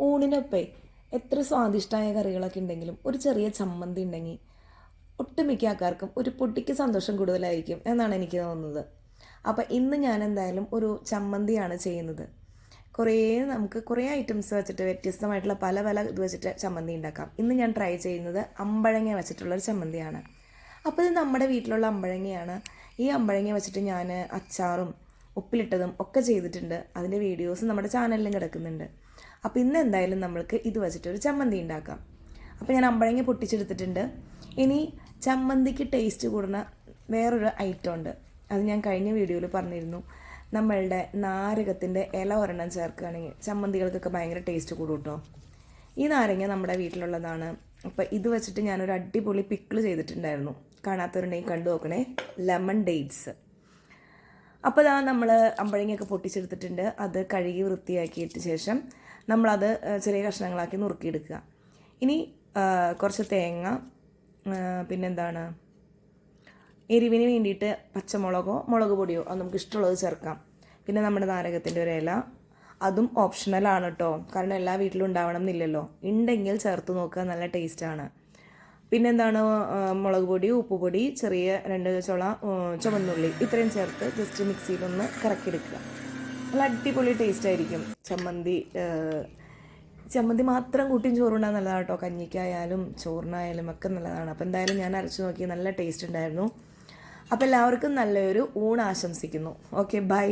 ഊണിനൊപ്പേ എത്ര സ്വാദിഷ്ടമായ കറികളൊക്കെ ഉണ്ടെങ്കിലും ഒരു ചെറിയ ചമ്മന്തി ഉണ്ടെങ്കിൽ ഒട്ടുമിക്ക ആൾക്കാർക്കും ഒരു പൊട്ടിക്ക് സന്തോഷം കൂടുതലായിരിക്കും എന്നാണ് എനിക്ക് തോന്നുന്നത്. അപ്പോൾ ഇന്ന് ഞാൻ എന്തായാലും ഒരു ചമ്മന്തിയാണ് ചെയ്യുന്നത്. കുറേ നമുക്ക് കുറേ ഐറ്റംസ് വെച്ചിട്ട് വ്യത്യസ്തമായിട്ടുള്ള പല പല ഇത് വെച്ചിട്ട് ചമ്മന്തി ഉണ്ടാക്കാം. ഇന്ന് ഞാൻ ട്രൈ ചെയ്യുന്നത് അമ്പഴങ്ങ വെച്ചിട്ടുള്ളൊരു ചമ്മന്തിയാണ്. അപ്പോൾ ഇത് നമ്മുടെ വീട്ടിലുള്ള അമ്പഴങ്ങയാണ്. ഈ അമ്പഴങ്ങ വെച്ചിട്ട് ഞാൻ അച്ചാറും ഉപ്പിലിട്ടതും ഒക്കെ ചെയ്തിട്ടുണ്ട്. അതിന്റെ വീഡിയോസ് നമ്മുടെ ചാനലിലും കിടക്കുന്നുണ്ട്. അപ്പോൾ ഇന്ന് എന്തായാലും നമ്മൾക്ക് ഇത് വെച്ചിട്ട് ഒരു ചമ്മന്തി ഉണ്ടാക്കാം. അപ്പോൾ ഞാൻ അമ്പഴങ്ങ പൊട്ടിച്ചെടുത്തിട്ടുണ്ട്. ഇനി ചമ്മന്തിക്ക് ടേസ്റ്റ് കൂടുന്ന വേറൊരു ഐറ്റം ഉണ്ട്. അത് ഞാൻ കഴിഞ്ഞ വീഡിയോയിൽ പറഞ്ഞിരുന്നു. നമ്മളുടെ നാരകത്തിന്റെ ഇല ഒരെണ്ണം ചേർക്കുകയാണെങ്കിൽ ചമ്മന്തികൾക്കൊക്കെ ഭയങ്കര ടേസ്റ്റ് കൂടും കേട്ടോ ഈ നാരങ്ങ നമ്മുടെ വീട്ടിലുള്ളതാണ്. അപ്പോൾ ഇത് വെച്ചിട്ട് ഞാനൊരു അടിപൊളി പിക്കിൾ ചെയ്തിട്ടുണ്ടായിരുന്നു. കാണാത്തവരുണ്ടെങ്കിൽ കണ്ടു നോക്കണേ. ലെമൺ ഡേറ്റ്സ് അപ്പോൾ ഇതാ നമ്മൾ അമ്പഴങ്ങയൊക്കെ പൊട്ടിച്ചെടുത്തിട്ടുണ്ട്. അത് കഴുകി വൃത്തിയാക്കിയിട്ട് ശേഷം നമ്മളത് ചെറിയ കഷ്ണങ്ങളാക്കി നുറുക്കിയെടുക്കുക. ഇനി കുറച്ച് തേങ്ങ പിന്നെന്താണ് എരിവിന് വേണ്ടിയിട്ട് പച്ചമുളകോ മുളക് പൊടിയോ അത് നമുക്ക് ഇഷ്ടമുള്ളത് ചേർക്കാം. പിന്നെ നമ്മുടെ നാരകത്തിന്റെ ഒരു ഇല അതും ഓപ്ഷണലാണ് കേട്ടോ കാരണം എല്ലാ വീട്ടിലും ഉണ്ടാവണം എന്നില്ലല്ലോ. ഉണ്ടെങ്കിൽ ചേർത്ത് നോക്കുക നല്ല ടേസ്റ്റാണ് പിന്നെന്താണ് മുളക് പൊടി ഉപ്പുപൊടി ചെറിയ രണ്ട് ചുള ചുമന്നുള്ളി ഇത്രയും ചേർത്ത് ജസ്റ്റ് മിക്സിയിലൊന്ന് കറക്കിയെടുക്കുക. നല്ല അടിപൊളി ടേസ്റ്റ് ആയിരിക്കും. ചമ്മന്തി ചമ്മന്തി മാത്രം കൂട്ടിയും ചോറുണ്ടാകാൻ നല്ലതാണ് കേട്ടോ കഞ്ഞിക്കായാലും ചോറിനായാലും ഒക്കെ നല്ലതാണ്. അപ്പോൾ എന്തായാലും ഞാൻ അരച്ചു നോക്കി നല്ല ടേസ്റ്റ് ഉണ്ടായിരുന്നു. അപ്പോൾ എല്ലാവർക്കും നല്ലൊരു ഊണ് ആശംസിക്കുന്നു. Okay bye